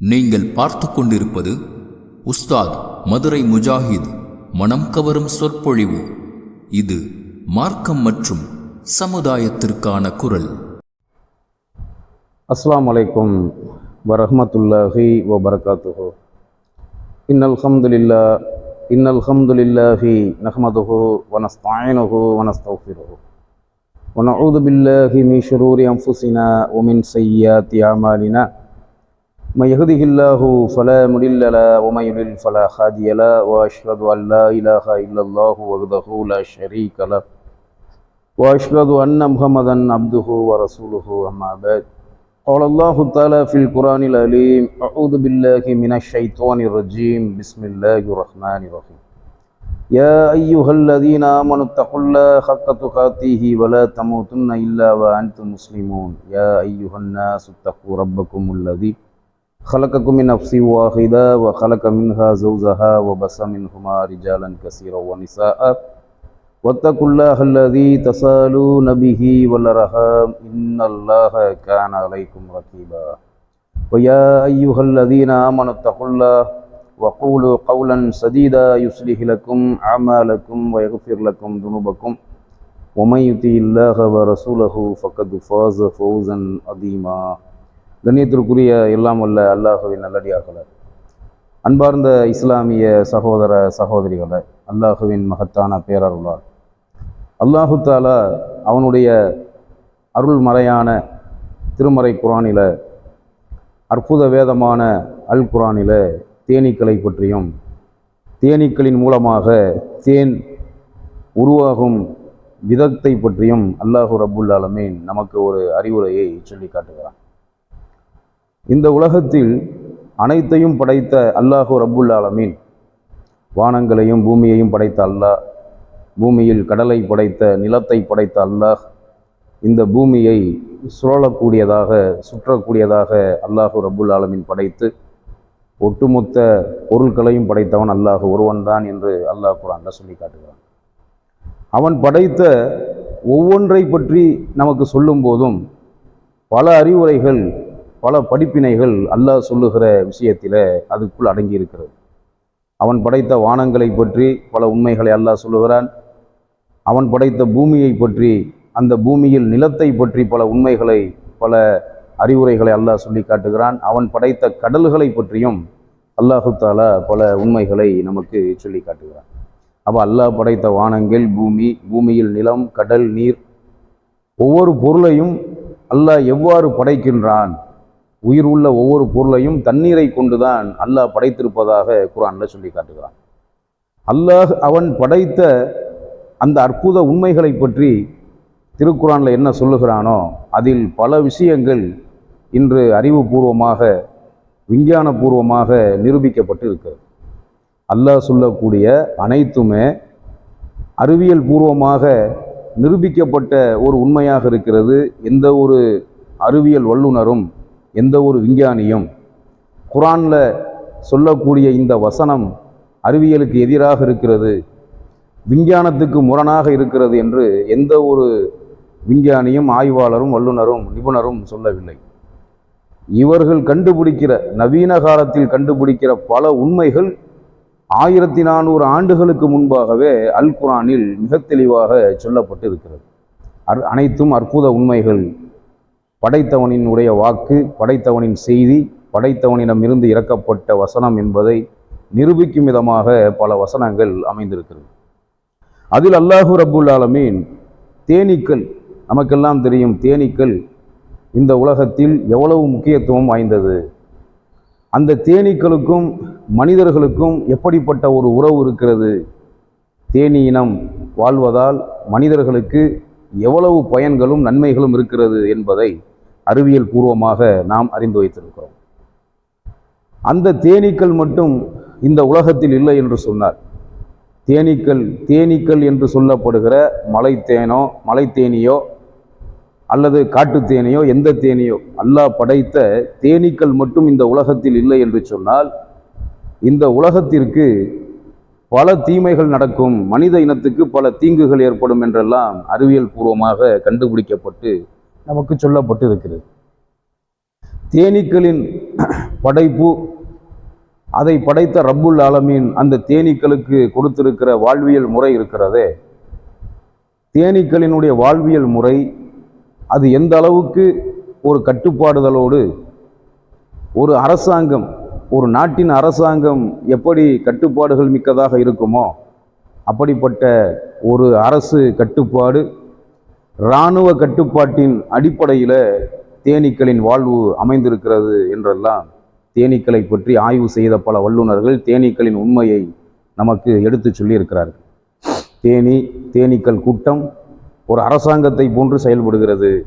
நீங்கள் பார்த்து கொண்டிருப்பது உஸ்தாத் மதுரை முஜாஹித் மனம் கவரும் சொற்பொழிவு இது மார்க்கம் மற்றும் சமுதாயத்திற்கான குரல் அஸ்ஸலாமு அலைக்கும் வரஹ்மத்துல்லாஹி வபரகாத்துஹு இன்னல் ஹம்துலில்லா இன்னல் ஹம்துலில்லாஹி நஹ்மதுஹு வனஸ்தாயினுஹு வனஸ்தஃபிருஹு ونعوذ بالله من شرور أنفسنا ومن سيئات أعمالنا من يهده الله فلا مضل له ومن يضلل فلا هادي له وأشهد أن لا إله إلا الله وحده لا شريك له وأشهد أن محمدا عبده ورسوله أما بعد. قال الله تعالى في القرآن العليم أعوذ بالله من الشيطان الرجيم. بسم الله الرحمن الرحيم. يا أيها الذين آمنوا اتقوا الله حق تقاته ولا تموتن إلا وأنتم مسلمون. يا أيها الناس اتقوا ربكم الذي خلقكم من نفس واحدة وخلق منها زوجها وبث منهما رجالا كثيرا ونساء. واتقوا الله الذي تسالون به والأرحام. إن الله كان عليكم رقيبا. ويا أيها الذين آمنوا اتقوا الله وقولوا قولا سديدا يصلح لكم أعمالكم ويغفر لكم ذنوبكم. ومن يطع الله ورسوله فقد فاز فوزا عظيما. கண்ணியத்திற்குரிய எல்லாம் அல்ல அல்லாஹுவின் நல்லடியார்களே. அன்பார்ந்த இஸ்லாமிய சகோதர சகோதரிகளை அல்லாஹுவின் மகத்தான பேரருளார் அல்லாஹு தாலா அவனுடைய அருள்மறையான திருமறை குரானில அற்புத வேதமான அல் குரானில தேனீக்களை பற்றியும் தேனீக்களின் மூலமாக தேன் உருவாகும் விதத்தை பற்றியும் அல்லாஹு ரப்புல் ஆலமீன் நமக்கு ஒரு அறிவுரையை சொல்லி காட்டுகிறான். இந்த உலகத்தில் அனைத்தையும் படைத்த அல்லாஹு ரப்புல் ஆலமீன். வானங்களையும் பூமியையும் படைத்த அல்லாஹ். பூமியில் கடலை படைத்த நிலத்தை படைத்த அல்லாஹ். இந்த பூமியை சுழலக்கூடியதாக சுற்றக்கூடியதாக அல்லாஹு ரப்புல் ஆலமீன் படைத்து ஒட்டுமொத்த பொருட்களையும் படைத்தவன் அல்லாஹ் ஒருவன்தான் என்று அல்லாஹ் குரான்ல சொல்லி காட்டுகிறான். அவன் படைத்த ஒவ்வொன்றை பற்றி நமக்கு சொல்லும் போதும் பல அறிவுரைகள் பல படிப்பினைகள் அல்லாஹ் சொல்லுகிற விஷயத்தில் அதுக்குள் அடங்கி இருக்கிறது அவன் படைத்த வானங்களை பற்றி பல உண்மைகளை அல்லாஹ் சொல்லுகிறான். அவன் படைத்த பூமியை பற்றி அந்த பூமியில் நிலத்தை பற்றி பல உண்மைகளை பல அறிவுரைகளை அல்லாஹ் சொல்லி காட்டுகிறான். அவன் படைத்த கடல்களை பற்றியும் அல்லாஹு தாலா பல உண்மைகளை நமக்கு சொல்லி காட்டுகிறான். அப்போ அல்லாஹ் படைத்த வானங்கள் பூமி பூமியில் நிலம் கடல் நீர் ஒவ்வொரு பொருளையும் அல்லாஹ் எவ்வாறு படைக்கின்றான்? உயிர் உள்ள ஒவ்வொரு பொருளையும் தண்ணீரை கொண்டுதான் அல்லாஹ் படைத்திருப்பதாக குரான்ல சொல்லி காட்டுகிறான். அல்லாஹ் அவன் படைத்த அந்த அற்புத உண்மைகளை பற்றி திருக்குறானில் என்ன சொல்லுகிறானோ அதில் பல விஷயங்கள் இன்று அறிவுபூர்வமாக விஞ்ஞானபூர்வமாக நிரூபிக்கப்பட்டு இருக்கிறது அல்லாஹ் சொல்லக்கூடிய அனைத்துமே அறிவியல் பூர்வமாக நிரூபிக்கப்பட்ட ஒரு உண்மையாக இருக்கிறது. எந்த ஒரு அறிவியல் வல்லுனரும் எந்த ஒரு விஞ்ஞானியும் குரானில் சொல்லக்கூடிய இந்த வசனம் அறிவியலுக்கு எதிராக இருக்கிறது விஞ்ஞானத்துக்கு முரணாக இருக்கிறது என்று எந்த ஒரு விஞ்ஞானியும் ஆய்வாளரும் வல்லுநரும் நிபுணரும் சொல்லவில்லை. இவர்கள் கண்டுபிடிக்கிற நவீன காலத்தில் கண்டுபிடிக்கிற பல உண்மைகள் ஆயிரத்தி நானூறு ஆண்டுகளுக்கு முன்பாகவே அல் குரானில் மிக தெளிவாக சொல்லப்பட்டு இருக்கிறது அர் அனைத்தும் அற்புத உண்மைகள். படைத்தவனின் உடைய வாக்கு படைத்தவனின் செய்தி படைத்தவனிடமிருந்து இறக்கப்பட்ட வசனம் என்பதை நிரூபிக்கும் விதமாக பல வசனங்கள் அமைந்திருக்கிறது. அதில் அல்லாஹு ரபுல் ஆலமீன் தேனீக்கள் நமக்கெல்லாம் தெரியும் தேனீக்கள் இந்த உலகத்தில் எவ்வளவு முக்கியத்துவம் வாய்ந்தது. அந்த தேனீக்களுக்கும் மனிதர்களுக்கும் எப்படிப்பட்ட ஒரு உறவு இருக்கிறது? தேனீ இனம் வாழ்வதால் மனிதர்களுக்கு எவ்வளவு பயன்களும் நன்மைகளும் இருக்கிறது என்பதை அறிவியல் பூர்வமாக நாம் அறிந்து வைத்திருக்கிறோம். அந்த தேனீக்கள் மட்டும் இந்த உலகத்தில் இல்லை என்று சொன்னார். தேனீக்கள் தேனீக்கள் என்று சொல்லப்படுகிற மலை தேனோ மலை தேனியோ அல்லது காட்டு தேனியோ எந்த தேனியோ அல்லாஹ் படைத்த தேனீக்கள் மட்டும் இந்த உலகத்தில் இல்லை என்று சொன்னால் இந்த உலகத்திற்கு பல தீமைகள் நடக்கும் மனித இனத்துக்கு பல தீங்குகள் ஏற்படும் என்றெல்லாம் அறிவியல் பூர்வமாக கண்டுபிடிக்கப்பட்டு நமக்கு சொல்லப்பட்டு இருக்கிறது தேனீக்களின் படைப்பு அதை படைத்த ரப்புல் ஆலமீன் அந்த தேனீக்களுக்கு கொடுத்திருக்கிற வாழ்வியல் முறை இருக்கிறதே. தேனீக்களினுடைய வாழ்வியல் முறை அது எந்த அளவுக்கு ஒரு கட்டுப்பாடுதலோடு ஒரு அரசாங்கம் ஒரு நாட்டின் அரசாங்கம் எப்படி கட்டுப்பாடுகள் மிக்கதாக இருக்குமோ அப்படிப்பட்ட ஒரு அரசு கட்டுப்பாடு இராணுவ கட்டுப்பாட்டின் அடிப்படையில் தேனீக்களின் வாழ்வு அமைந்திருக்கிறது என்றெல்லாம் தேனீக்களை பற்றி ஆய்வு செய்த பல வல்லுநர்கள் தேனீக்களின் உண்மையை நமக்கு எடுத்துச் சொல்லியிருக்கிறார்கள். தேனி தேனீக்கள் கூட்டம் ஒரு அரசாங்கத்தை போன்று செயல்படுகிறது.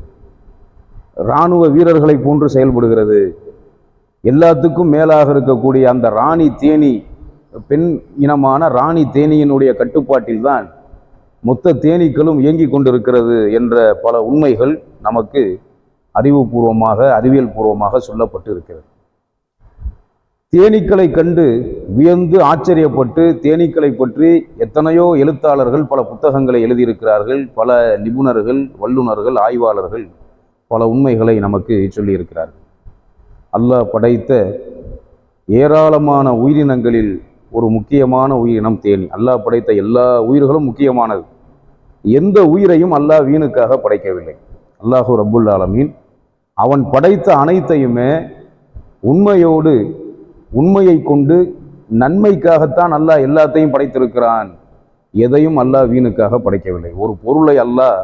இராணுவ வீரர்களை போன்று செயல்படுகிறது. எல்லாத்துக்கும் மேலாக இருக்கக்கூடிய அந்த ராணி தேனி பெண் இனமான ராணி தேனியினுடைய கட்டுப்பாட்டில்தான் மொத்த தேனீக்களும் இயங்கிக் கொண்டிருக்கிறது என்ற பல உண்மைகள் நமக்கு அறிவுபூர்வமாக அறிவியல் பூர்வமாக சொல்லப்பட்டு இருக்கிறது தேனீக்களை கண்டு வியந்து ஆச்சரியப்பட்டு தேனீக்களை பற்றி எத்தனையோ எழுத்தாளர்கள் பல புத்தகங்களை எழுதியிருக்கிறார்கள் பல நிபுணர்கள் வல்லுநர்கள் ஆய்வாளர்கள் பல உண்மைகளை நமக்கு சொல்லியிருக்கிறார்கள். அல்லாஹ் படைத்த ஏராளமான உயிரினங்களில் ஒரு முக்கியமான உயிரினம் தேனி. அல்லாஹ் படைத்த எல்லா உயிர்களும் முக்கியமானது. எந்த உயிரையும் அல்லாஹ் வீணுக்காக படைக்கவில்லை. அல்லாஹு ரபுல் ஆலமீன். அவன் படைத்த அனைத்தையுமே உண்மையோடு உண்மையை கொண்டு நன்மைக்காகத்தான் அல்லாஹ் எல்லாத்தையும் படைத்திருக்கிறான். எதையும் அல்லாஹ் வீணுக்காக படைக்கவில்லை. ஒரு பொருளை அல்லாஹ்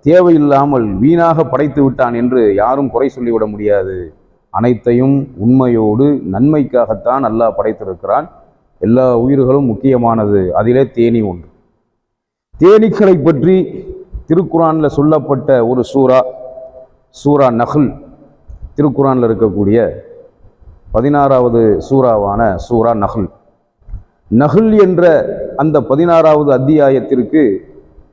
தேவையில்லாமல் வீணாக படைத்து விட்டான் என்று யாரும் குறை சொல்லிவிட முடியாது. அனைத்தையும் உண்மையோடு நன்மைக்காகத்தான் அல்லாஹ் படைத்திருக்கிறான். எல்லா உயிர்களும் முக்கியமானது. அதிலே தேனி ஒன்று. தேனீக்களை பற்றி திருக்குறானில் சொல்லப்பட்ட ஒரு சூரா சூரா நஹ்ல். திருக்குறானில் இருக்கக்கூடிய பதினாறாவது சூறாவான சூரா நஹ்ல். நஹ்ல் என்ற அந்த பதினாறாவது அத்தியாயத்திற்கு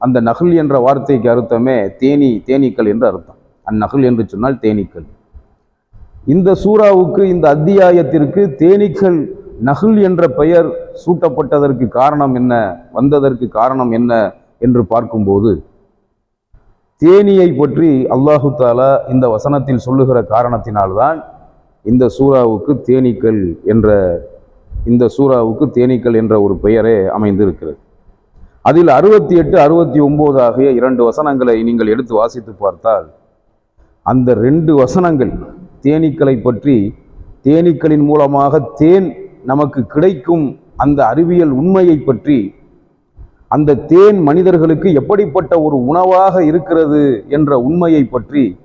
அந்த நகல் என்ற வார்த்தைக்கு அர்த்தமே தேனி தேனீக்கள் என்று அர்த்தம். அந்நகல் என்று சொன்னால் தேனீக்கள். இந்த சூறாவுக்கு இந்த அத்தியாயத்திற்கு தேனீக்கள் நகுல் என்ற பெயர் சூட்டப்பட்டதற்கு காரணம் என்ன வந்ததற்கு காரணம் என்ன என்று பார்க்கும்போது தேனியை பற்றி அல்லாஹு தாலா இந்த வசனத்தில் சொல்லுகிற காரணத்தினால்தான் இந்த சூறாவுக்கு தேனீக்கள் என்ற இந்த சூறாவுக்கு தேனீக்கள் என்ற ஒரு பெயரே அமைந்திருக்கிறது. அதில் அறுபத்தி எட்டு அறுபத்தி ஒம்பது ஆகிய இரண்டு வசனங்களை நீங்கள் எடுத்து வாசித்து பார்த்தால் அந்த ரெண்டு வசனங்கள் தேனீக்களை பற்றி தேனீக்களின் மூலமாக தேன் நமக்கு கிடைக்கும் அந்த அறிவியல் உண்மையை பற்றி அந்த தேன் மனிதர்களுக்கு எப்படிப்பட்ட ஒரு உணவாக இருக்கிறது என்ற உண்மையை பற்றி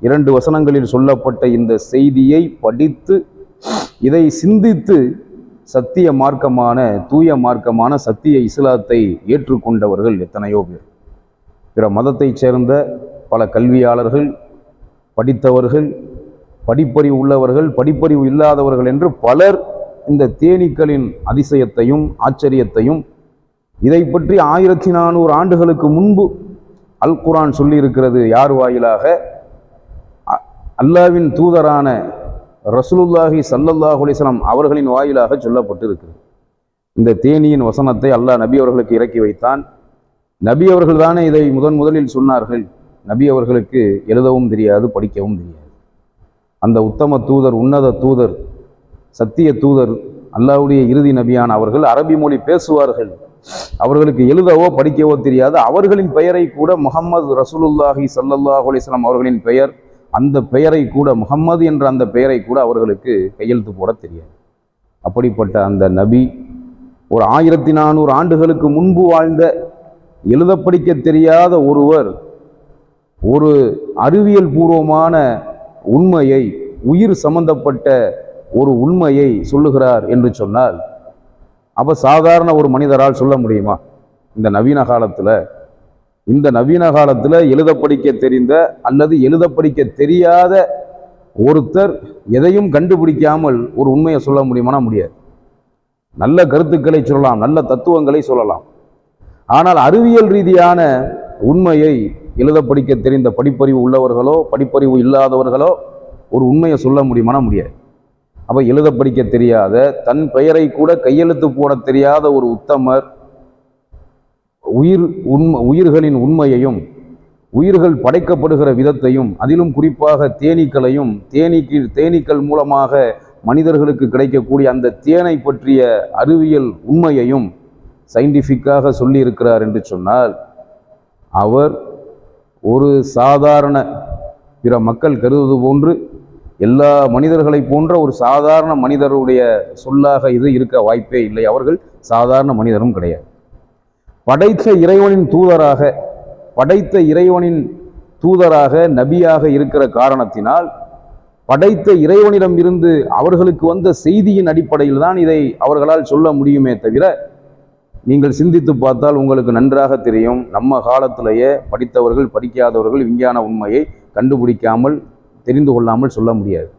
இரண்டு வசனங்களில் சொல்லப்பட்ட இந்த செய்தியை படித்து இதை சிந்தித்து சத்திய மார்க்கமான தூய மார்க்கமான சத்திய இஸ்லாத்தை ஏற்றுக்கொண்டவர்கள் எத்தனையோ பேர். பிற மதத்தைச் சேர்ந்த பல கல்வியாளர்கள் படித்தவர்கள் படிப்பறிவு உள்ளவர்கள் படிப்பறிவு இல்லாதவர்கள் என்று பலர் இந்த தேனீக்களின் அதிசயத்தையும் ஆச்சரியத்தையும் இதை பற்றி ஆயிரத்தி நானூறு ஆண்டுகளுக்கு முன்பு அல் குரான் சொல்லியிருக்கிறது. யார் வாயிலாக? அ- அல்லாவின் தூதரான ரசூலுல்லாஹி சல்லல்லாஹ் அலிஸ்லாம் அவர்களின் வாயிலாக சொல்லப்பட்டிருக்கிறது. இந்த தேனியின் வசனத்தை அல்லாஹ் நபி அவர்களுக்கு இறக்கி வைத்தான். நபி அவர்கள் தானே இதை முதன் முதலில் சொன்னார்கள். நபி அவர்களுக்கு எழுதவும் தெரியாது படிக்கவும் தெரியாது. அந்த உத்தம தூதர் உன்னத தூதர் சத்திய தூதர் அல்லாவுடைய இறுதி நபியான அவர்கள் அரபி மொழி பேசுவார்கள். அவர்களுக்கு எழுதவோ படிக்கவோ தெரியாது. அவர்களின் பெயரை கூட முகமது ரசூலுல்லாஹி ஸல்லல்லாஹு அலிஸ்லாம் அவர்களின் பெயர் அந்த பெயரை கூட முகம்மது என்ற அந்த பெயரை கூட அவர்களுக்கு கையெழுத்து போட தெரியாது. அப்படிப்பட்ட அந்த நபி ஒரு ஆயிரத்தி நானூறு ஆண்டுகளுக்கு முன்பு வாழ்ந்த எழுத படிக்க தெரியாத ஒருவர் ஒரு அறிவியல் பூர்வமான உண்மையை உயிர் சம்பந்தப்பட்ட ஒரு உண்மையை சொல்லுகிறார் என்று சொன்னால் அப்போ சாதாரண ஒரு மனிதரால் சொல்ல முடியுமா? இந்த நவீன காலத்தில் இந்த நவீன காலத்தில் எழுத படிக்க தெரிந்த அல்லது எழுத படிக்க தெரியாத ஒருத்தர் எதையும் கண்டுபிடிக்காமல் ஒரு உண்மையை சொல்ல முடியுமானா முடியாது. நல்ல கருத்துக்களை சொல்லலாம் நல்ல தத்துவங்களை சொல்லலாம். ஆனால் அறிவியல் ரீதியான உண்மையை எழுத படிக்க தெரிந்த படிப்பறிவு உள்ளவர்களோ படிப்பறிவு இல்லாதவர்களோ ஒரு உண்மையை சொல்ல முடியுமானா முடியாது. அப்போ எழுத படிக்க தெரியாத தன் பெயரை கூட கையெழுத்து போட தெரியாத ஒரு உத்தமர் உயிர் உண்மை உயிர்களின் உண்மையையும் உயிர்கள் படைக்கப்படுகிற விதத்தையும் அதிலும் குறிப்பாக தேனீக்களையும் தேனீக்கு தேனீக்கள் மூலமாக மனிதர்களுக்கு கிடைக்கக்கூடிய அந்த தேனை பற்றிய அறிவியல் உண்மையையும் சயின்டிஃபிக்காக சொல்லியிருக்கிறார் என்று சொன்னால் அவர் ஒரு சாதாரண பிற மக்கள் கருதுவது போன்று எல்லா மனிதர்களைப் போன்ற ஒரு சாதாரண மனிதருடைய சொல்லாக இது இருக்க வாய்ப்பே இல்லை. அவர்கள் சாதாரண மனிதரும் கிடையாது. படைத்த இறைவனின் தூதராக படைத்த இறைவனின் தூதராக நபியாக இருக்கிற காரணத்தினால் படைத்த இறைவனிடம் இருந்து அவர்களுக்கு வந்த செய்தியின் அடிப்படையில் தான் இதை அவர்களால் சொல்ல முடியுமே தவிர நீங்கள் சிந்தித்து பார்த்தால் உங்களுக்கு நன்றாக தெரியும். நம்ம காலத்திலேயே படித்தவர்கள் படிக்காதவர்கள் விஞ்ஞான உண்மையை கண்டுபிடிக்காமல் தெரிந்து கொள்ளாமல் சொல்ல முடியாது.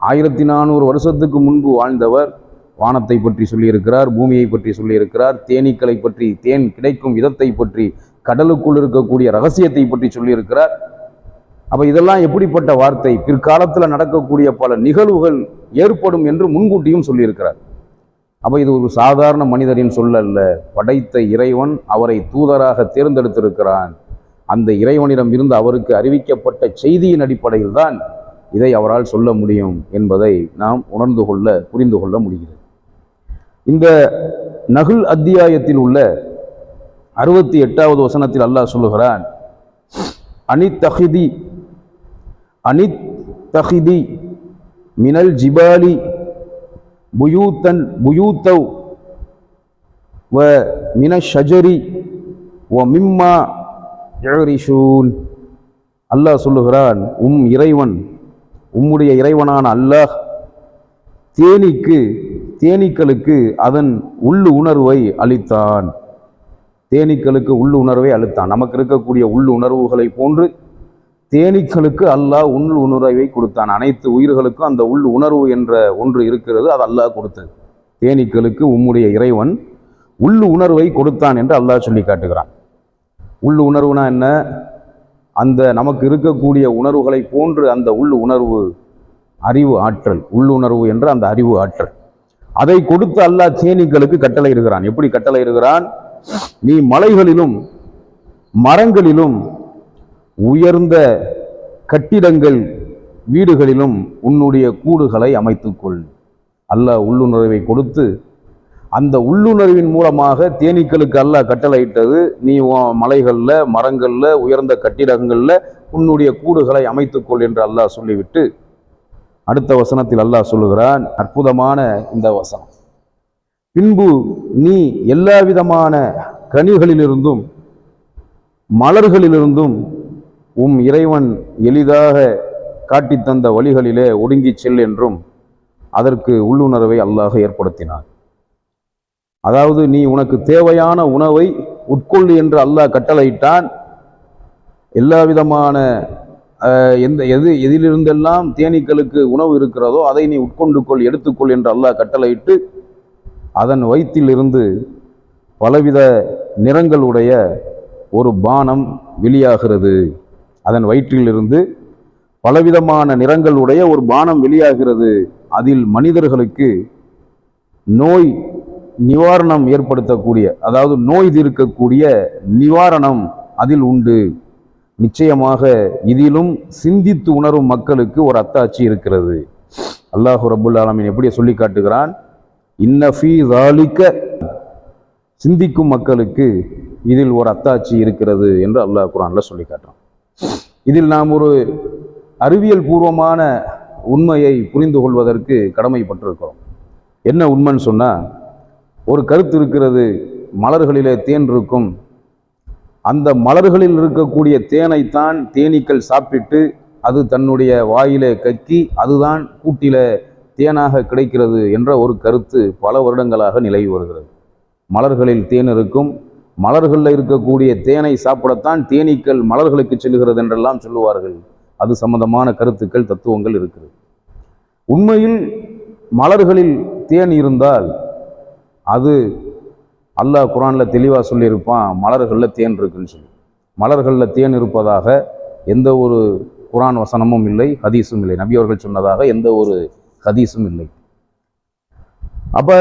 ஆயிரத்தி நானூறு வருஷத்துக்கு முன்பு வாழ்ந்தவர் வானத்தை பற்றி சொல்லியிருக்கிறார் பூமியை பற்றி சொல்லியிருக்கிறார் தேனீக்களை பற்றி தேன் கிடைக்கும் விதத்தை பற்றி கடலுக்குள் இருக்கக்கூடிய ரகசியத்தை பற்றி சொல்லியிருக்கிறார். அப்போ இதெல்லாம் எப்படிப்பட்ட வார்த்தை? பிற்காலத்தில் நடக்கக்கூடிய பல நிகழ்வுகள் ஏற்படும் என்று முன்கூட்டியும் சொல்லியிருக்கிறார். அப்போ இது ஒரு சாதாரண மனிதரின் சொல்லல்ல. படைத்த இறைவன் அவரை தூதராக தேர்ந்தெடுத்திருக்கிறான். அந்த இறைவனிடம் இருந்து அவருக்கு அறிவிக்கப்பட்ட செய்தியின் அடிப்படையில் தான் இதை அவரால் சொல்ல முடியும் என்பதை நாம் உணர்ந்து கொள்ள புரிந்து கொள்ள முடிகிறது. இந்த நகுல் அத்தியாயத்தில் உள்ள அறுபத்தி எட்டாவது வசனத்தில் அல்லாஹ் சொல்லுகிறான் அனித்தஹிதி அனித்தஹிதி மினல் ஜிபாலி புயூத்தன் புயூத்தவ் வ மின ஷஜரி வ மிம்மா யரிஷூன் அல்லாஹ் சொல்லுகிறான் உம் இறைவன் உம்முடைய இறைவனான அல்லாஹ் தேனீக்கு தேனீக்களுக்கு அதன் உள்ளு உணர்வை அளித்தான். தேனீக்களுக்கு உள்ளு உணர்வை அளித்தான். நமக்கு இருக்கக்கூடிய உள்ளு உணர்வுகளை போன்று தேனீக்களுக்கு அல்லாஹ் உள் உணர்வை கொடுத்தான். அனைத்து உயிர்களுக்கும் அந்த உள் உணர்வு என்ற ஒன்று இருக்கிறது அது அல்லாஹ் கொடுத்தது. தேனீக்களுக்கு உம்முடைய இறைவன் உள்ளு உணர்வை கொடுத்தான் என்று அல்லாஹ் சொல்லி காட்டுகிறான். உள் உணர்வுனா என்ன? அந்த நமக்கு இருக்கக்கூடிய உணர்வுகளை போன்று அந்த உள் உணர்வு அறிவு ஆற்றல். உள்ளுணர்வு என்ற அந்த அறிவு ஆற்றல். அதை கொடுத்து அல்லாஹ் சேனிகளுக்கு கட்டளை இருக்கிறான் எப்படி கட்டளை இருக்கிறான் நீ மலைகளிலும் மரங்களிலும் உயர்ந்த கட்டிடங்கள் வீடுகளிலும் உன்னுடைய கூடுகளை அமைத்துக்கொள். அல்லாஹ் உள்ளுணர்வை கொடுத்து அந்த உள்ளுணர்வின் மூலமாக தேனீக்களுக்கு அல்லாஹ் கட்டளையிட்டது. நீ மலைகளில் மரங்களில் உயர்ந்த கட்டிடங்களில் உன்னுடைய கூடுகளை அமைத்துக்கொள் என்று அல்லாஹ் சொல்லிவிட்டு அடுத்த வசனத்தில் அல்லாஹ் சொல்லுகிறான் அற்புதமான இந்த வசனம். பின்பு நீ எல்லா விதமான கனிகளிலிருந்தும் மலர்களிலிருந்தும் உம் இறைவன் எளிதாக காட்டித் தந்த வழிகளிலே ஒடுங்கிச் செல் என்றும் அதற்கு உள்ளுணர்வை அல்லாஹ் ஏற்படுத்தினான். அதாவது நீ உனக்கு தேவையான உணவை உட்கொள்ளு என்று அல்லாஹ் கட்டளையிட்டான். எல்லா விதமான எந்த எது எதிலிருந்தெல்லாம் தேனீக்களுக்கு உணவு இருக்கிறதோ அதை நீ உட்கொண்டு கொள் எடுத்துக்கொள் என்று அல்லாஹ் கட்டளையிட்டு அதன் வயிற்றிலிருந்து பலவித நிறங்களுடைய ஒரு பானம் வெளியாகிறது. அதன் வயிற்றிலிருந்து பலவிதமான நிறங்களுடைய ஒரு பானம் வெளியாகிறது. அதில் மனிதர்களுக்கு நோய் நிவாரணம் ஏற்படுத்தக்கூடிய அதாவது நோய் தீர்க்கக்கூடிய நிவாரணம் அதில் உண்டு. நிச்சயமாக இதிலும் சிந்தித்து உணரும் மக்களுக்கு ஒரு அத்தாட்சி இருக்கிறது. அல்லாஹு ரபுல் ஆலமின் எப்படி சொல்லி காட்டுகிறான்? இன்னஃபி தாலிக்க சிந்திக்கும் மக்களுக்கு இதில் ஒரு அத்தாட்சி இருக்கிறது என்று அல்லாஹ் குரான்ல சொல்லி காட்டுறான். இதில் நாம் ஒரு அறிவியல் பூர்வமான உண்மையை புரிந்து கொள்வதற்கு கடமைப்பட்டிருக்கிறோம். என்ன உண்மைன்னு சொன்னால் ஒரு கருத்து இருக்கிறது மலர்களிலே தேன் இருக்கும். அந்த மலர்களில் இருக்கக்கூடிய தேனைத்தான் தேனீக்கள் சாப்பிட்டு அது தன்னுடைய வாயிலே கக்கி அதுதான் கூட்டில தேனாக கிடைக்கிறது என்ற ஒரு கருத்து பல வருடங்களாக நிலவி வருகிறது. மலர்களில் தேன் இருக்கும். மலர்களில் இருக்கக்கூடிய தேனை சாப்பிடத்தான் தேனீக்கள் மலர்களுக்கு செல்கிறது என்றெல்லாம் சொல்லுவார்கள். அது சம்பந்தமான கருத்துக்கள் தத்துவங்கள் இருக்கிறது உண்மையில் மலர்களில் தேன் இருந்தால் அது அல்லாஹ் குரான்ல தெளிவாக சொல்லியிருப்பான் மலர்களில் தேன் இருக்குன்னு சொல்லி. மலர்களில் தேன் இருப்பதாக எந்த ஒரு குரான் வசனமும் இல்லை ஹதீஸும் இல்லை. நபி அவர்கள் சொன்னதாக எந்த ஒரு ஹதீஸும் இல்லை. அப்போ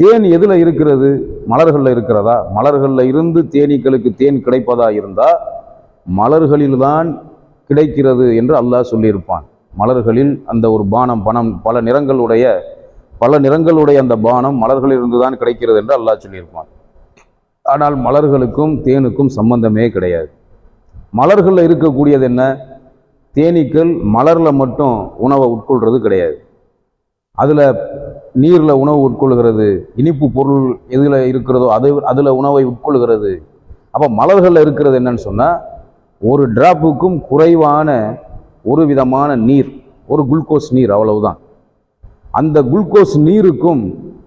தேன் எதில் இருக்கிறது? மலர்களில் இருக்கிறதா? மலர்களில் இருந்து தேனீக்களுக்கு தேன் கிடைப்பதா இருந்தால் மலர்களில்தான் கிடைக்கிறது என்று அல்லாஹ் சொல்லியிருப்பான். மலர்களில் அந்த ஒரு பானம் பணம் பல நிறங்களுடைய பல நிறங்களுடைய அந்த பானம் மலர்களிலிருந்து தான் கிடைக்கிறது என்று அல்லாஹ் சொல்லியிருப்பான். ஆனால் மலர்களுக்கும் தேனுக்கும் சம்பந்தமே கிடையாது. மலர்களில் இருக்கக்கூடியது என்ன? தேனீக்கள் மலரில் மட்டும் உணவை உட்கொள்கிறது கிடையாது. அதில் நீரில் உணவு உட்கொள்கிறது இனிப்பு பொருள் எதில் இருக்கிறதோ அது அதில் உணவை உட்கொள்கிறது. அப்போ மலர்களில் இருக்கிறது என்னன்னு சொன்னால் ஒரு டிராப்புக்கும் குறைவான ஒரு விதமான நீர் ஒரு குளுக்கோஸ் நீர் அவ்வளவுதான். அந்த குளுக்கோஸ் நீருக்கும்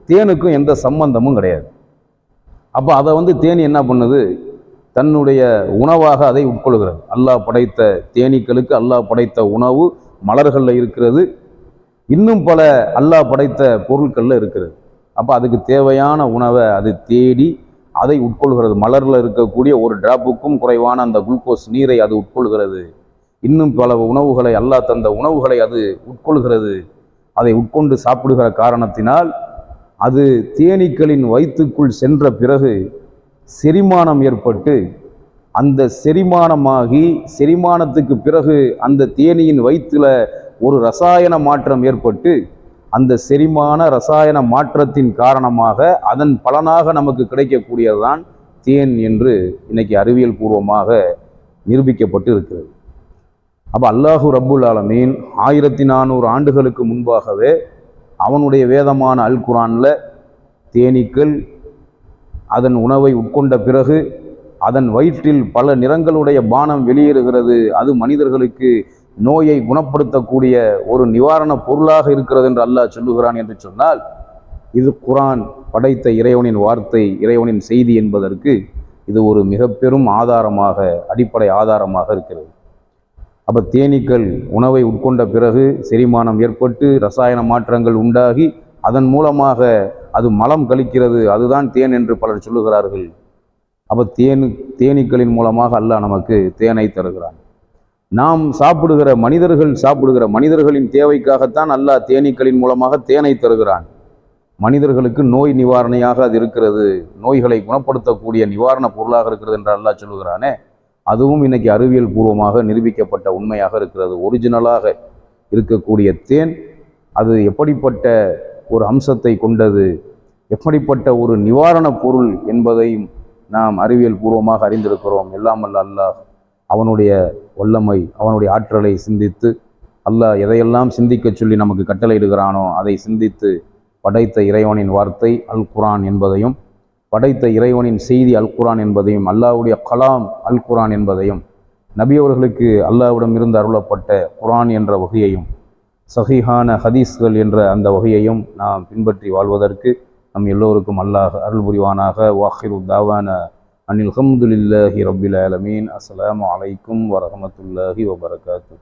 தேனுக்கும் எந்த சம்பந்தமும் கிடையாது. அப்போ அதை வந்து தேனி என்ன பண்ணுது? தன்னுடைய உணவாக அதை உட்கொள்கிறது. அல்லாஹ் படைத்த தேனீக்களுக்கு அல்லாஹ் படைத்த உணவு மலர்களில் இருக்கிறது. இன்னும் பல அல்லாஹ் படைத்த பொருட்களில் இருக்கிறது அப்போ அதுக்கு தேவையான உணவை அது தேடி அதை உட்கொள்கிறது. மலரில் இருக்கக்கூடிய ஒரு டிராப்புக்கும் குறைவான அந்த குளுக்கோஸ் நீரை அது உட்கொள்கிறது. இன்னும் பல உணவுகளை அல்லாஹ் தந்த உணவுகளை அது உட்கொள்கிறது. அதை உட்கொண்டு சாப்பிடுகிற காரணத்தினால் அது தேனீக்களின் வயிற்றுக்குள் சென்ற பிறகு செரிமானம் ஏற்பட்டு அந்த செரிமானமாகி செரிமானத்துக்கு பிறகு அந்த தேனியின் வயிற்றில் ஒரு ரசாயன மாற்றம் ஏற்பட்டு அந்த செரிமான ரசாயன மாற்றத்தின் காரணமாக அதன் பலனாக நமக்கு கிடைக்கக்கூடியதுதான் தேன் என்று இன்னைக்கு அறிவியல் பூர்வமாக நிரூபிக்கப்பட்டு இருக்கிறது அப்போ அல்லாஹு ரப்புல் ஆலமீன் ஆயிரத்தி நானூறு ஆண்டுகளுக்கு முன்பாகவே அவனுடைய வேதமான அல் குரானில் தேனீக்கள் அதன் உணவை உட்கொண்ட பிறகு அதன் வயிற்றில் பல நிறங்களுடைய பானம் வெளியேறுகிறது. அது மனிதர்களுக்கு நோயை குணப்படுத்தக்கூடிய ஒரு நிவாரண பொருளாக இருக்கிறது என்று அல்லாஹ் சொல்லுகிறான் என்று சொன்னால் இது குரான் படைத்த இறைவனின் வார்த்தை இறைவனின் செய்தி என்பதற்கு இது ஒரு மிக பெரும் ஆதாரமாக அடிப்படை ஆதாரமாக இருக்கிறது. அப்போ தேனீக்கள் உணவை உட்கொண்ட பிறகு செரிமானம் ஏற்பட்டு ரசாயன மாற்றங்கள் உண்டாகி அதன் மூலமாக அது மலம் கழிக்கிறது அதுதான் தேன் என்று பலர் சொல்லுகிறார்கள். அப்போ தேனு தேனீக்களின் மூலமாக அல்லாஹ் நமக்கு தேனை தருகிறான். நாம் சாப்பிடுகிற மனிதர்கள் சாப்பிடுகிற மனிதர்களின் தேவைக்காகத்தான் அல்லாஹ் தேனீக்களின் மூலமாக தேனை தருகிறான். மனிதர்களுக்கு நோய் நிவாரணையாக அது இருக்கிறது. நோய்களை குணப்படுத்தக்கூடிய நிவாரண பொருளாக இருக்கிறது என்று அல்லாஹ் சொல்லுகிறானே. அதுவும் இன்னைக்கு அறிவியல் பூர்வமாக நிரூபிக்கப்பட்ட உண்மையாக இருக்கிறது. ஒரிஜினலாக இருக்கக்கூடிய தேன் அது எப்படிப்பட்ட ஒரு அம்சத்தை கொண்டது எப்படிப்பட்ட ஒரு நிவாரணப் பொருள் என்பதையும் நாம் அறிவியல் பூர்வமாக அறிந்திருக்கிறோம். எல்லாம் அல்ல அல்லாஹ் அவனுடைய வல்லமை அவனுடைய ஆற்றலை சிந்தித்து அல்லாஹ் எதையெல்லாம் சிந்திக்கச் சொல்லி நமக்கு கட்டளையிடுகிறானோ அதை சிந்தித்து படைத்த இறைவனின் வார்த்தை அல் குரான் என்பதையும் படைத்த இறைவனின் செய்தி அல் குரான் என்பதையும் அல்லாவுடைய கலாம் அல் குரான் என்பதையும் நபி அவர்களுக்கு இருந்து அருளப்பட்ட குரான் என்ற வகையையும் சஹீஹான ஹதீஸ்கள் என்ற அந்த வகையையும் நாம் பின்பற்றி வாழ்வதற்கு நம் எல்லோருக்கும் அல்லாஹ் அருள் புரிவானாக. வாஹிரு தாவான அனில் ஹம்துலில்லாஹி ரபில் அலமீன் அஸ்லாம் அலைக்கும் வரமத்துல்லாஹி வபரகாத்து